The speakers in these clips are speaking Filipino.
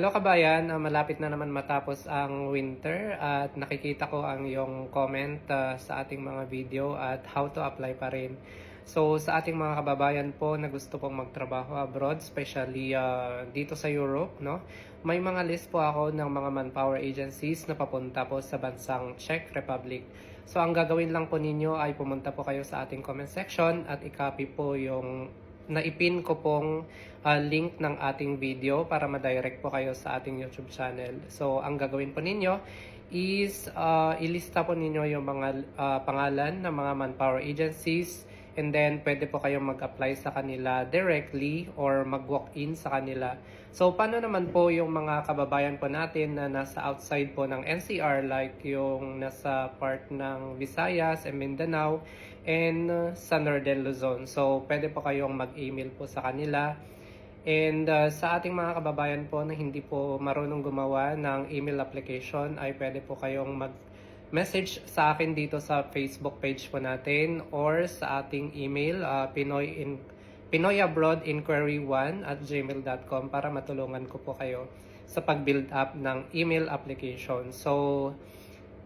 Hello kabayan, Ah, malapit na naman matapos ang winter at nakikita ko ang iyong comment ah, sa ating mga video at how to apply pa rin. So sa ating mga kababayan po na gusto pong magtrabaho abroad, especially ah, dito sa Europe, no? May mga list po ako ng mga manpower agencies na papunta po sa bansang Czech Republic. So ang gagawin lang po ninyo ay pumunta po kayo sa ating comment section at i-copy po yung naipin ko pong ah, link ng ating video para ma-direct po kayo sa ating YouTube channel. So, ang gagawin po ninyo is ah, ilista po ninyo yung mga ah, pangalan ng mga manpower agencies and then pwede po kayong mag-apply sa kanila directly or mag-walk-in sa kanila. So, paano naman po yung mga kababayan po natin na nasa outside po ng NCR like yung nasa part ng Visayas and Mindanao and uh, sa Northern Luzon. So, pwede po kayong mag-email po sa kanila. And uh, sa ating mga kababayan po na hindi po marunong gumawa ng email application ay pwede po kayong mag-message sa akin dito sa Facebook page po natin or sa ating email uh, Pinoy in pinoyabroadinquiry1 at gmail.com para matulungan ko po kayo sa pag-build up ng email application. So,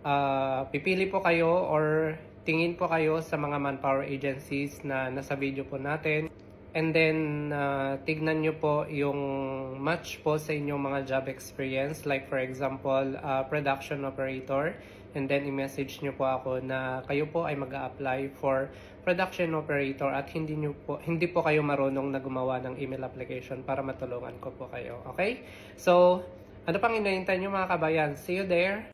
ah, pipili po kayo or tingin po kayo sa mga manpower agencies na nasa video po natin. And then, ah, tignan nyo po yung match po sa inyong mga job experience. Like for example, ah, production operator. And then, i-message nyo po ako na kayo po ay mag apply for production operator at hindi, nyo po, hindi po kayo marunong na gumawa ng email application para matulungan ko po kayo. Okay? So, ano pang inahintay nyo mga kabayan? See you there!